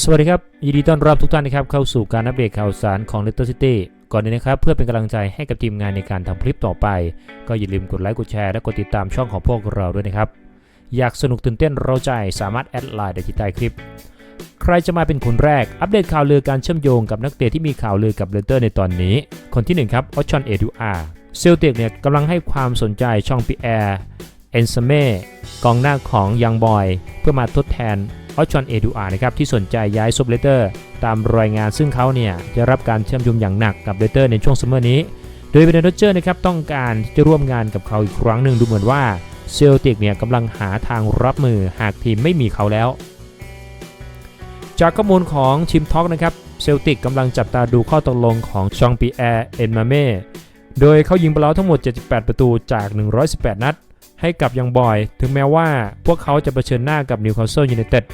สวัสดีครับ ยินดีต้อนรับทุกท่านนะครับเข้าสู่การอัปเดตข่าวสารของ Leicester City ก่อนนี้นะครับ เพื่อเป็นกำลังใจให้กับทีมงานในการทำคลิปต่อไป ก็อย่าลืมกดไลค์กดแชร์และกดติดตามช่องของพวกเราด้วยนะครับ อยากสนุกตื่นเต้นเราใจสามารถแอดไลน์ได้ที่ใต้คลิป ใครจะมาเป็นคนแรกอัปเดตข่าวลือการเชื่อมโยงกับนักเตะที่มีข่าวลือกับเลสเตอร์ในตอนนี้ คนที่หนึ่งครับออชชอนเอดูอาเซลติกเนี่ยกำลังให้ความสนใจช่องปีแอร์ เอนซเม่กองหน้าของยังบอย เพื่อมาทดแทนออชอนเอดูอานะครับที่สนใจย้ายซุปเลเตอร์ ตามรายงานซึ่งเขาเนี่ยจะรับการเชื่อมโยงอย่างหนักกับเลเตอร์ในช่วงซัมเมอร์นี้ โดยเบรนด์โรเจอร์นะครับต้องการที่จะร่วมงานกับเขาอีกครั้งหนึ่งดูเหมือนว่าเซลติกเนี่ยกำลังหาทางรับมือหากทีมไม่มีเขาแล้ว จากข้อมูลของชิมท็อกนะครับเซลติกกำลังจับตาดูข้อตกลงของชองปีแอร์เอ็นมาเม่โดยเขายิงไปแล้วทั้งหมด 78 ประตูจาก 118 นัด ให้กับยังบอย ถึงแม้ว่าพวกเขาจะเผชิญหน้ากับนิวคาสเซิลยูไนเต็ด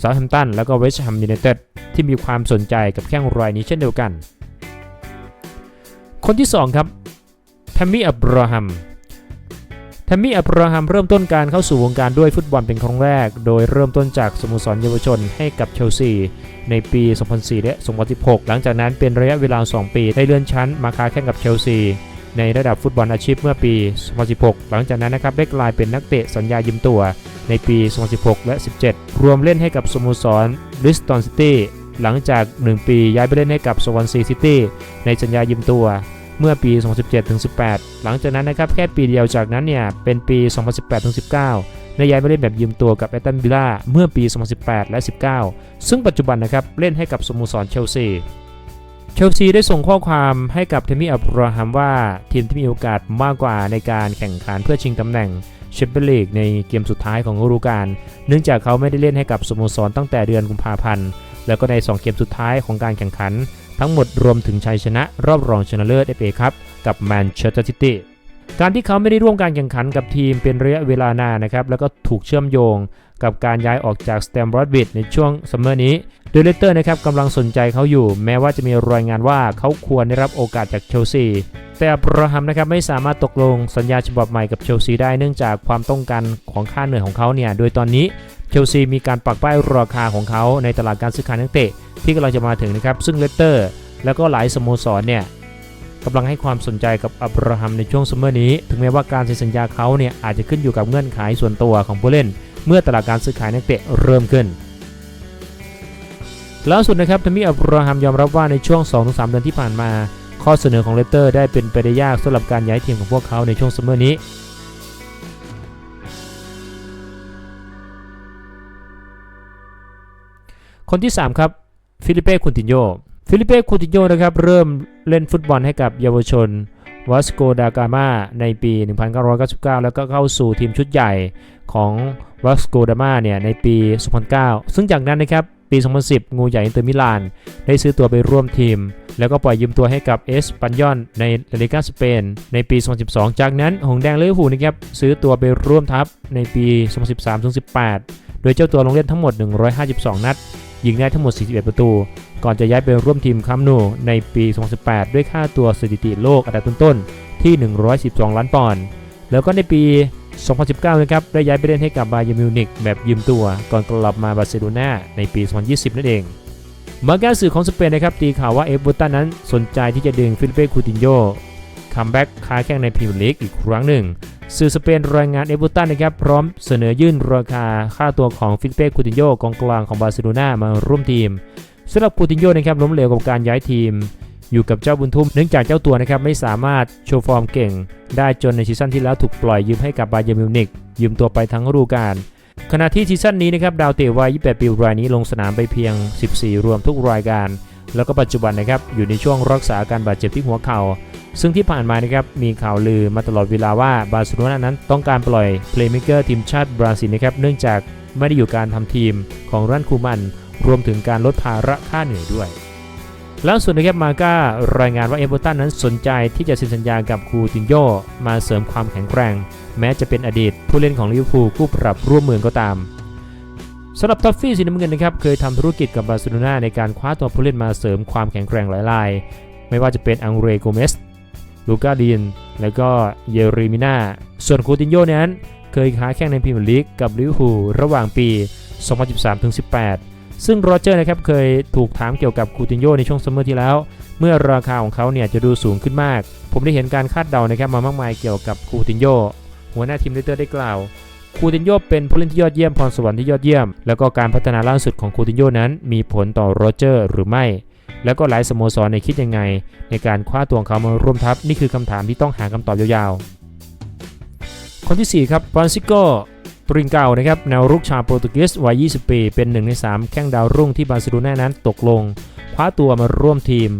ซาท์แฮมตันแล้วก็เวสต์แฮมยูไนเต็ดที่มีความสนใจกับแข้งรายนี้เช่นเดียวกัน คนที่ 2 ครับแทมมี่อับราฮัมแทมมี่อับราฮัมเริ่มต้นการเข้าสู่วงการด้วยฟุตบอลเป็นครั้งแรก โดยเริ่มต้นจากสโมสรเยาวชนให้กับเชลซี ในปี 2004 และ 2016 หลังจากนั้นเป็นระยะเวลา 2 ปีได้เลื่อนชั้นมาค้าแข่งกับเชลซี ในระดับฟุตบอลอาชีพเมื่อปี 2016 หลังจากนั้นนะครับได้กลายเป็นนักเตะสัญญายืมตัวในปี 2016 และ 17 รวมเล่นให้กับสโมสรบริสตันซิตี้หลังจาก 1 ปีย้ายไปเล่นให้กับสวอนซีซิตี้ในสัญญายืมตัวเมื่อปี 2017-18 หลังจากนั้นนะครับแค่ปีเดียวจากนั้นเนี่ยเป็นปี 2018-19ในย้ายไปเล่นแบบยืมตัวกับแอตตันวิลล่าเมื่อปี 2018 และ 19 ซึ่งปัจจุบันนะครับ เล่นให้กับสโมสรเชลซี เชลซีได้ส่งข้อความให้กับเทมี่อับราฮัมว่าทีมที่มีโอกาสมากกว่าในการแข่งขันเพื่อชิงตำแหน่งแชมเปี้ยนลีกในเกมสุดท้ายของฤดูกาลเนื่องจากเขาไม่ได้เล่นให้กับสโมสรตั้งแต่เดือนกุมภาพันธ์ แล้วก็ใน 2 เกมสุดท้ายของการแข่งขัน ทั้งหมดรวมถึงชัยชนะรอบรองชนะเลิศเอฟเอครับกับแมนเชสเตอร์ซิตี้การที่เขาไม่ได้ร่วมการแข่งขันกับทีมเป็นระยะเวลานานนะครับแล้วก็ถูกเชื่อมโยง กับการย้ายออกจากสแตมบรอดบิดในช่วงซัมเมอร์นี้โดยเลสเตอร์นะครับกำลังสนใจเขาอยู่ แม้ว่าจะมีรายงานว่าเขาควรได้รับโอกาสจากเชลซีแต่อับราฮัมนะครับไม่สามารถตกลงสัญญาฉบับใหม่กับเชลซีได้เนื่องจากความต้องการของค่าเหนื่อยของเขาเนี่ยโดยตอนนี้เชลซีมีการปักป้ายราคาของเขาในตลาดการซื้อขายนักเตะที่กำลังจะมาถึงนะครับซึ่งเลสเตอร์ แล้วก็หลายสโมสรเนี่ยกำลังให้ความสนใจกับอับราฮัมในช่วงซัมเมอร์นี้ ถึงแม้ว่าการเซ็นสัญญาเขาเนี่ยอาจจะขึ้นอยู่กับเงื่อนไขส่วนตัวของผู้เล่น เมื่อตลาดการซื้อขายนักเตะเริ่มขึ้นล่าสุดนะครับทามิอับราฮัมยอมรับว่าในช่วง 2-3 เดือนที่ผ่านมา ข้อเสนอของเลสเตอร์ได้เป็นไปได้ยากสำหรับการย้ายทีมของพวกเขาในช่วงซัมเมอร์นี้คนที่ 3 ครับ ฟิลิเป้คูตินโย ฟิลิเป้คูตินโยนะครับเริ่มเล่นฟุตบอลให้กับเยาวชน วาสโกดากามาในปี 1999 แล้วก็เข้าสู่ทีมชุดใหญ่ของวาสโกดามาเนี่ยในปี 2009 ซึ่งจากนั้นนะครับปี 2010 งูใหญ่อินเตอร์มิลาน ได้ซื้อตัวไปร่วมทีม แล้วก็ปล่อยยืมตัวให้กับเอสปันยอนในลาลิกาสเปน ในปี 2012 จากนั้น หงแดงเลอหูนะครับซื้อตัวไปร่วมทัพในปี 2013-18 โดยเจ้าตัวลงเล่นทั้งหมด 152 นัด ยิงได้ทั้งหมด 41 ประตู ก่อนจะย้ายไปร่วมทีมคัมนูในปี 2018 ด้วยค่าตัวสถิติโลกอันดับต้นๆที่ 112 ล้านปอนด์แล้วก็ในปี 2019 นะครับ ได้ย้ายไปเล่นให้กับบาเยร์มิวนิกแบบยืมตัว ก่อนกลับมาบาร์เซโลนาในปี 2020 นั่นเองมาแก้สื่อของสเปนนะครับตีข่าวว่าเอฟเวอร์ตันนั้นสนใจที่จะดึงฟิลิเป้คูตินโย คัมแบ็กค้าแข่งในพรีเมียร์ลีกอีกครั้งหนึ่ง สื่อสเปนรายงานเอเวอร์ตันนะครับพร้อมเสนอยื่นราคาค่าตัวของฟิลิเป้คูตินโยกองกลางของบาร์เซโลนามาร่วมทีมสำหรับคูตินโยนะครับล้มเหลวกับการย้ายทีม อยู่กับเจ้าบุญทุ่มเนื่องจากเจ้าตัวนะครับไม่สามารถโชว์ฟอร์มเก่ง ได้จนในซีซั่นที่แล้วถูกปล่อยยืมให้กับบาเยร์มิวนิกยืมตัวไปทั้งฤดูกาลขณะที่ซีซั่นนี้นะครับดาวเตะวัย 28 ปีรายนี้ลงสนามไปเพียง 14 รวมทุกรายการ แล้วก็ปัจจุบันนะครับอยู่ในช่วงรักษาอาการบาดเจ็บที่หัวเข่า ซึ่งที่ผ่านมานะครับมีข่าวลือมาตลอดเวลาว่าบาร์เซโลนานั้นต้องการปล่อยเพลย์เมเกอร์ทีมชาติบราซิลนะครับเนื่องจากไม่ได้อยู่การทำทีมของรันคูมัน รวมถึงการลดภาระค่าเหนื่อยด้วยล่าสุดนะครับมาก้ารายงานว่าเอเวอร์ตันนั้นสนใจที่จะเซ็นสัญญากับคูตินโยมาเสริมความแข็งแกร่ง แม้จะเป็นอดีตผู้เล่นของลิเวอร์พูลคู่ปรับร่วมมือก็ตามสำหรับทอฟฟี่สีน้ำเงินนะครับเคยทำธุรกิจกับบาร์เซโลนาในการคว้าตัวผู้เล่นมาเสริมความแข็งแกร่งหลายราย ไม่ว่าจะเป็นอังเรโกเมส ลูกาดีน แล้วก็เยเรมิน่า ส่วนคูตินโยนั้น เคยค้าแข่งในพรีเมียร์ลีกกับลิเวอร์พูลระหว่างปี 2013-18 ซึ่งโรเจอร์นะครับเคยถูกถามเกี่ยวกับคูตินโยในช่วงซัมเมอร์ที่แล้ว เมื่อราคาของเขาเนี่ยจะดูสูงขึ้นมาก ผมได้เห็นการคาดเดานะครับมามากมายเกี่ยวกับคูตินโยหัวหน้าทีมเลสเตอร์ได้กล่าวคูตินโยเป็นผู้เล่นที่ยอดเยี่ยมพรสวรรค์ที่ยอดเยี่ยม แล้วก็การพัฒนาล่าสุดของคูตินโยนั้น มีผลต่อโรเจอร์หรือไม่ แล้วก็หลายสโมสรในคิดยังไง ในการคว้าตัวเขามาร่วมทัพนี่คือคำถามที่ต้องหาคำตอบยาวๆ คนที่ 4 ครับฟรานซิโกตริงเกานะครับแนวรุกชาวโปรตุเกสวัย 20 ปี เป็นหนึ่งใน 3 แข้งดาวรุ่งที่บาร์เซโลนานั้นตกลง คว้าตัวมาร่วมทีม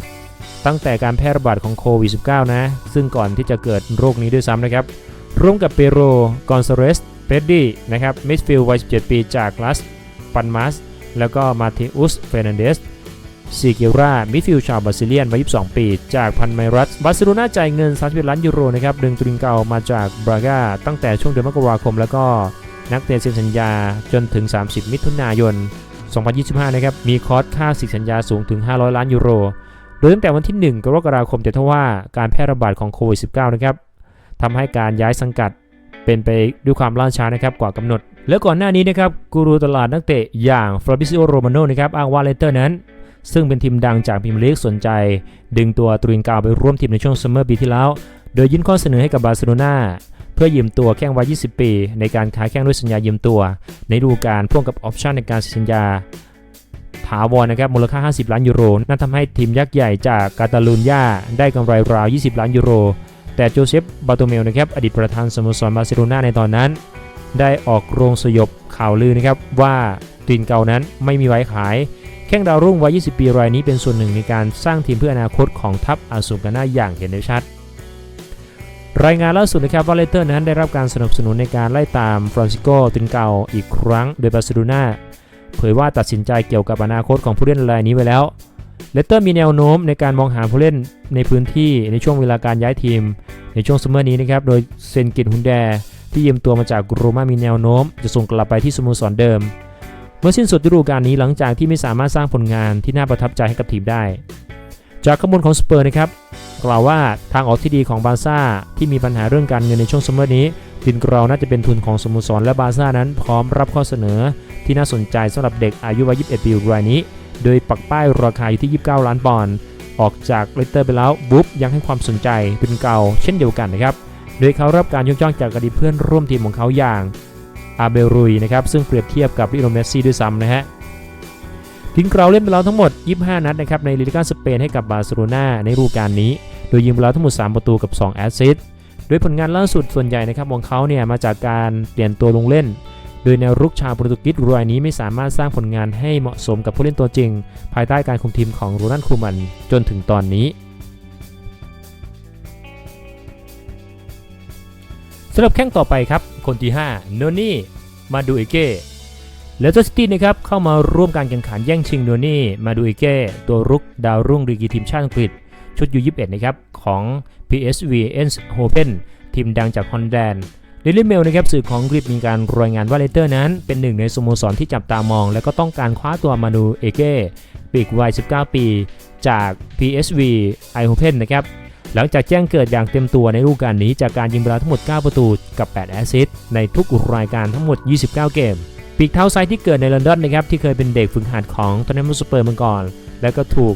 ตั้งแต่การแพร่ระบาดของโควิด -19 นะ ซึ่งก่อนที่จะเกิดโรคนี้ด้วยซ้ำนะครับ ร่วมกับเปโร กอนซาเรสเปดดี้นะครับมิดฟิลด์วัย 17 ปีจากลาสปันมัสแล้วก็มาเทอุสเฟรนันเดส ซีเกรามิดฟิลชาวบราซิเลียนวัย22 ปี จากพันไมรัสบาร์เซโลนาจ่ายเงิน 31 ล้านยูโรนะครับดึงตริงเกามาจากบรากาตั้งแต่ช่วงเดือนมกราคม แล้วก็นักเตะเซ็นสัญญาจนถึง 30 มิถุนายน 2025 นะครับมีคอสค่าสิทสัญญาสูงถึง 500 ล้านยูโร โดยตั้งแต่วันที่ 1 กรกฎาคมแต่ทว่าการแพร่ระบาดของโควิด -19 นะครับทำให้การย้ายสังกัดเป็นไปด้วยความล่าช้านะครับกว่ากำหนด แล้วก่อนหน้านี้นะครับกูรูตลาดนักเตะอย่างฟราบิซิโอโรมาโนนะครับอ้างว่าเลเตอร์นั้น ซึ่งเป็นทีมดังจากพรีเมียร์ลีกสนใจ ดึงตัวตริงกาวไปร่วมทีมในช่วงซัมเมอร์ปีที่แล้ว โดยยื่นข้อเสนอให้กับบาร์เซโลนาเพื่อยืมตัวแข้งวัย 20 ปี ในการค้าแข้งด้วยสัญญายืมตัว ในฤดูกาลพ่วงกับออปชั่นในการสัญญาถาวรนะครับมูลค่า 50 ล้านยูโร นั่นทำให้ทีมยักษ์ใหญ่จากกาตาลูญญาได้กำไรราว 20 ล้านยูโร แต่โจเซฟบาโตเมลนะครับอดีตประธานสโมสรบาร์เซโลนาในตอนนั้น ได้ออกโรงสยบข่าวลือนะครับว่าตีนเกานั้นไม่มีไว้ขาย ข้งดาวรุ่งวัย 20 ปีรายนี้เป็นส่วนหนึ่งในการสร้างทีมเพื่ออนาคตของทัพอาซูกาน่าอย่างเห็นได้ชัด รายงานล่าสุดนะครับว่าเลเตอร์นั้นได้รับการสนับสนุนในการไล่ตามฟรานซิโกตินเกาอีกครั้งโดยบาร์เซโลนาเผยว่าตัดสินใจเกี่ยวกับอนาคตของผู้เล่นรายนี้ไว้แล้ว เลเตอร์มีแนวโน้มในการมองหาผู้เล่นในพื้นที่ในช่วงเวลาการย้ายทีม ในช่วงซัมเมอร์นี้นะครับ โดยเซนกิตฮุนแดที่ยืมตัวมาจากโรม่ามีแนวโน้ม จะส่งกลับไปที่สโมสรเดิม เมื่อสิ้นสุดฤดูกาลนี้หลังจากที่ไม่สามารถสร้างผลงานที่น่าประทับใจให้กับทีมได้ จากข้อมูลของสเปอร์นะครับกล่าวว่าทางออกที่ดีของบาร์ซ่าที่มีปัญหาเรื่องการเงินในช่วงซัมเมอร์นี้ตินกราวน่าจะเป็นทุนของสโมสรและบาร์ซ่านั้นพร้อมรับข้อเสนอ ที่น่าสนใจสำหรับเด็กอายุวัย 21 ปีรายนี้ โดยปักป้ายราคาอยู่ที่ 29 ล้านปอนด์ออกจากเลสเตอร์ไปแล้วบุ๊บยังให้ความสนใจเป็นเกาเช่นเดียวกันนะครับโดยเขารับการยกย่องจากอดีตเพื่อนร่วมทีมของเขาอย่าง อาเบรุยนะครับซึ่งเปรียบเทียบกับลิโอเมสซี่ด้วยซ้ำนะฮะทิงเกราเล่นไปแล้วทั้งหมด 25 นัดนะครับในลีกาสเปนให้กับบาร์เซโลนาในฤดูกาลนี้ โดยยิงไปแล้วทั้งหมด 3 ประตูกับ 2 แอสซิสต์โดยผลงานล่าสุดส่วนใหญ่นะครับของเขาเนี่ยมาจากการเปลี่ยนตัวลงเล่น โดยแนวรุกชาวโปรตุเกสรายนี้ไม่สามารถสร้างผลงานให้เหมาะสมกับผู้เล่นตัวจริง ภายใต้การคุมทีมของโรนัลคูมันจนถึงตอนนี้ สำหรับแข้งต่อไปครับ คนที่ 5 โนนี่ มาดูเอเก้เลสเตอร์ซิตี้นะครับเข้ามาร่วมการแข่งขันแย่งชิงโนนี่ มาดูเอเก้ตัวรุกดาวรุ่งรีกีทีมชาติอังกฤษ ชุดยู21นะครับของ PSV e n d h o v e n ทีมดังจากฮอนแลนด์เดลิเมลนะครับสื่อของอังกฤษมีการรายงานว่าเลเตอร์นั้น เป็นหนึ่งในสโมสรที่จับตามอง และก็ต้องการคว้าตัวมานูเอเก้ปีกวัย 19 ปี จาก PSV Eindhoven นะครับ หลังจากแจ้งเกิดอย่างเต็มตัวในฤดูกาลนี้จากการยิงประตูทั้งหมด 9 ประตูกับ 8 แอสซิสต์ในทุกรายการทั้งหมด 29 เกม ปีกเท้าซ้ายที่เกิดในลอนดอนนะครับที่เคยเป็นเด็กฝึกหัดของทอนเนมสเปอร์มาก่อนแล้วก็ถูก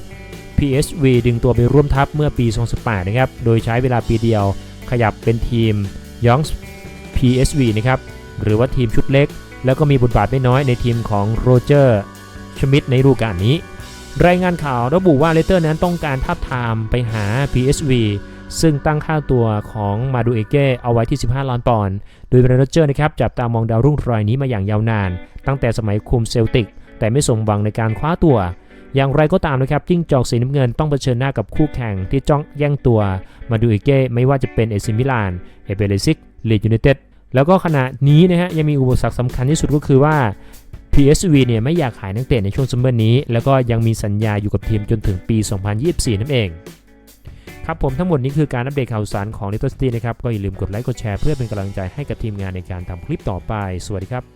PSV ดึงตัวไปร่วมทัพเมื่อปี 2018 นะครับ โดยใช้เวลาปีเดียวขยับเป็นทีมยองส์ PSV นะครับ หรือว่าทีมชุดเล็ก แล้วก็มีบทบาทไม่น้อยในทีมของโรเจอร์ชมิดในฤดูกาลนี้ รายงานข่าวระบุว่าเลสเตอร์นั้นต้องการทับทามไปหา PSV ซึ่งตั้งค่าตัวของมาดูเอเก้เอาไว้ที่ 15 ล้านปอนด์ โดยเบรนโรเจอร์นะครับจับตามองดาวรุ่งรายนี้มาอย่างยาวนาน ตั้งแต่สมัยคุมเซลติก แต่ไม่สมหวังในการคว้าตัว อย่างไรก็ตามนะครับจิ้งจอกสีน้ำเงินต้องเผชิญหน้ากับคู่แข่งที่จ้องแย่งตัว มาดูเอเก้ไม่ว่าจะเป็นเอซิมิลาน เอเบเลซิก ลีดยูไนเต็ด แล้วก็ขณะนี้นะฮะยังมีอุปสรรคสำคัญที่สุดก็คือว่า PSV เนี่ยไม่อยากขายนักเตะในช่วงซัมเมอร์นี้ แล้วก็ยังมีสัญญาอยู่กับทีมจนถึงปี 2024 นั่นเอง ครับผมทั้งหมดนี้คือการอัปเดตข่าวสารของ Little City นะครับ ก็อย่าลืมกดไลค์กดแชร์เพื่อเป็นกำลังใจให้กับทีมงานในการทำคลิปต่อไป สวัสดีครับ